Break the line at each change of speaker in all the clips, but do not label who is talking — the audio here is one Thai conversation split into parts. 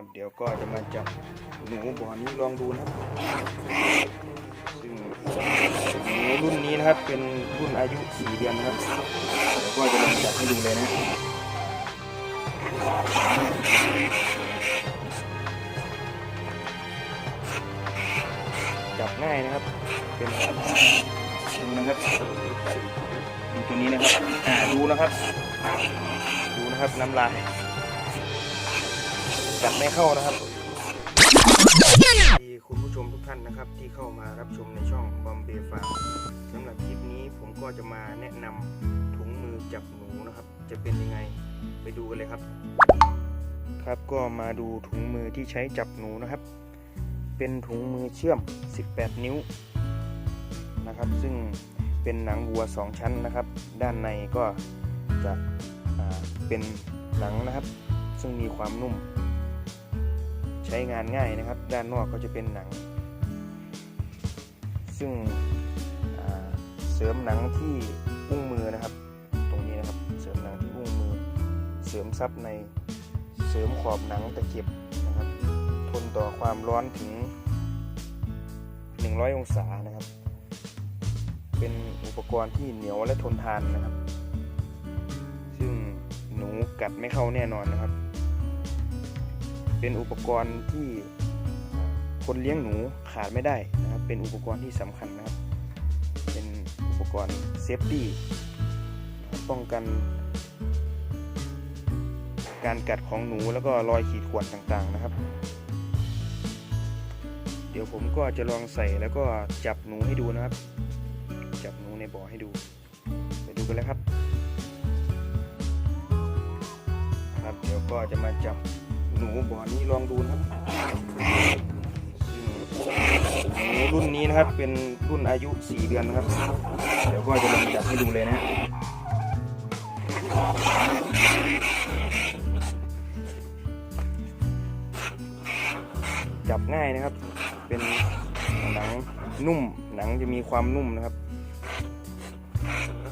ครับเดี๋ยวก็จะมาจับหนูบ่อนี้ลองดูนะครับซึ่งหนูรุ่นนี้นะครับเป็นรุ่นอายุ 4 เดือนนะครับเดี๋ยวก็จะลองจับให้ดูเลยนะจับง่ายนะครับ เป็นดูนะครับดูตัวนี้นะครับดูนะครับ ดูนะครับน้ำลาย จับไม่เข้านะครับดีคุณผู้ชมทุกท่านนะครับ ที่เข้ามารับชมในช่องบอมเบย์ฟาร์มสำหรับคลิปนี้ผมก็จะมาแนะนำถุงมือจับหนูนะครับ จะเป็นยังไงไปดูกันเลยครับ ครับก็มาดูถุงมือที่ใช้จับหนูนะครับ เป็นถุงมือเชื่อม 18 นิ้วนะครับ ซึ่งเป็นหนังวัว 2 ชั้นนะครับ ด้านในก็จะเป็นหนังนะครับ ซึ่งมีความนุ่ม ช้งานง่ายนะครับ ด้านนอกก็จะเป็นหนัง ซึ่งเสริมหนังที่อุ้งมือนะครับ ตรงนี้นะครับเสริมหนังที่อุ้งมือ เสริมซับในเสริมขอบหนังตะเข็บนะครับ ทนต่อความร้อนถึง 100 องศานะครับ เป็นอุปกรณ์ที่เหนียวและทนทานนะครับ ซึ่งหนูกัดไม่เข้าแน่นอนนะครับ เป็นอุปกรณ์ที่คนเลี้ยงหนูขาดไม่ได้นะครับ เป็นอุปกรณ์ที่สำคัญนะครับ เป็นอุปกรณ์เซฟตี้ป้องกันการกัดของหนูแล้วก็รอยขีดข่วนต่างๆนะครับ เดี๋ยวผมก็จะลองใส่แล้วก็จับหนูให้ดูนะครับ จับหนูในบ่อให้ดู ไปดูกันเลยครับ ครับเดี๋ยวก็จะมาจับ หนูบ่อนี้ลองดูนะครับหนูรุ่นนี้นะครับเป็นรุ่นอายุ 4 เดือนนะครับ เดี๋ยวก็จะลองจับให้ดูเลยนะจับง่ายนะครับ เป็นหนังนุ่ม หนังจะมีความนุ่มนะครับ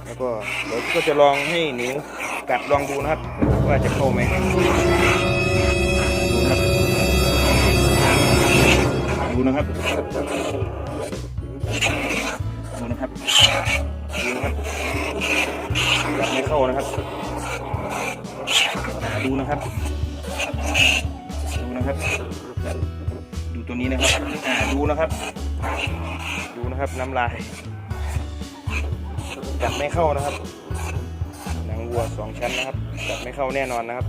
แล้วก็เดี๋ยวก็จะลองให้หนูกัดลองดูนะครับ ว่าจะเข้าไหม ดูนะครับดูนะครับดูนะครับกัดไม่เข้านะครับ ดูนะครับดูนะครับ ดูตัวนี้นะครับอ่าดูนะครับ ดูนะครับน้ำลายจับไม่เข้านะครับหนังวัวสองชั้นนะครับจับไม่เข้าแน่นอนนะครับ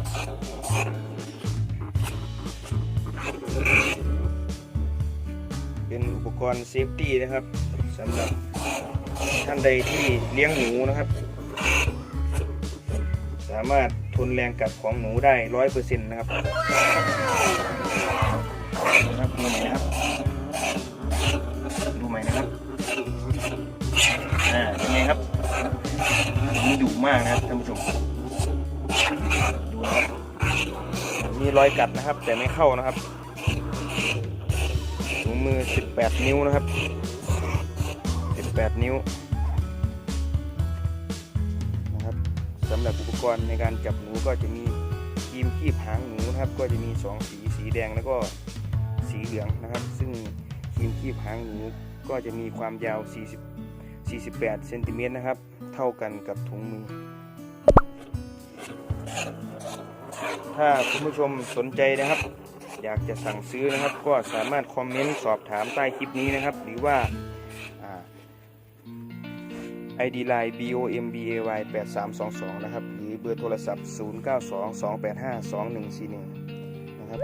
เป็นอุปกรณ์เซฟตี้นะครับสำหรับท่านใดที่เลี้ยงหนูนะครับ สามารถทนแรงกัดของหนูได้ร้อยเปอร์เซ็นต์นะครับนะครับดูใหม่นะครับดูใหม่นะครับอ่าเป็นไงครับนี่ดุมากนะครับท่านผู้ชมดูนะครับมีรอยกัดนะครับ แต่ไม่เข้านะครับ ถุงมือ 18 นิ้วนะครับ 18 นิ้วนะครับสำหรับอุปกรณ์ในการจับหนูก็จะมีครีมคีบหางหนูนะครับ ก็จะมี 2 สีสีแดงแล้วก็สีเหลืองนะครับ ซึ่งครีมคีบหางหนูก็จะมีความยาว 40 48เซนติเมตรนะครับ เท่ากันกับถุงมือ ถ้าคุณผู้ชมสนใจนะครับ อยากจะสั่งซื้อนะครับ ก็สามารถคอมเมนต์สอบถามใต้คลิปนี้นะครับ หรือว่าอ่า ID Line BOMBAY 8322 นะครับ หรือเบอร์โทรศัพท์ 0922852141 นะครับ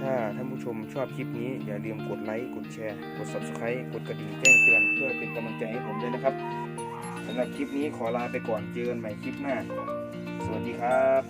ถ้าท่านผู้ชมชอบคลิปนี้ อย่าลืมกดไลค์ กดแชร์ กด Subscribe กดกระดิ่งแจ้งเตือน เพื่อเป็นกำลังใจให้ผมด้วยนะครับสำหรับคลิปนี้ขอลาไปก่อนเจอกันใหม่คลิปหน้า สวัสดีครับ